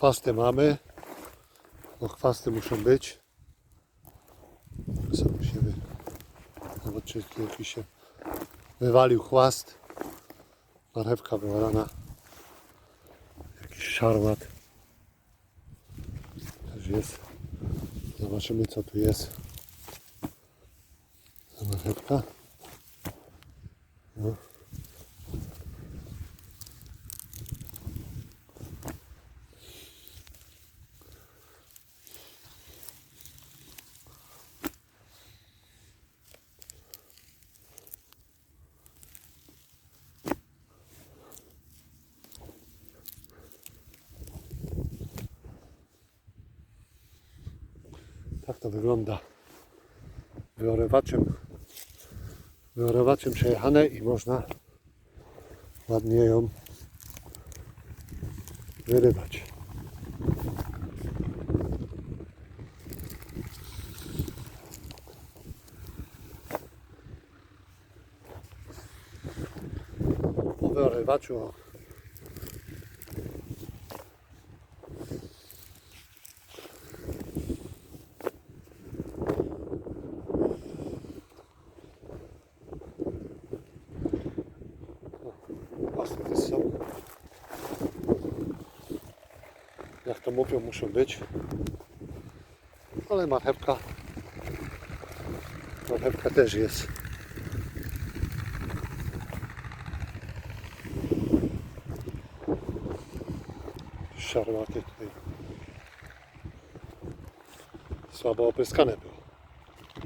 Chwasty mamy. No chwasty muszą być. Sobie się wy... Jakiś się wywalił chwast. Marchewka wywalana. Jakiś szarłat. Też jest. Zobaczymy co tu jest. Marchewka. No. Tak to wygląda. Wyorywaczem, wyorywaczem przejechane i można ładnie ją wyrywać. Po wyorywaczu Pastety są. Jak to mówią, muszą być. Ale marchewka. Marchewka też jest. Szarłaty tutaj. Słabo opryskane było.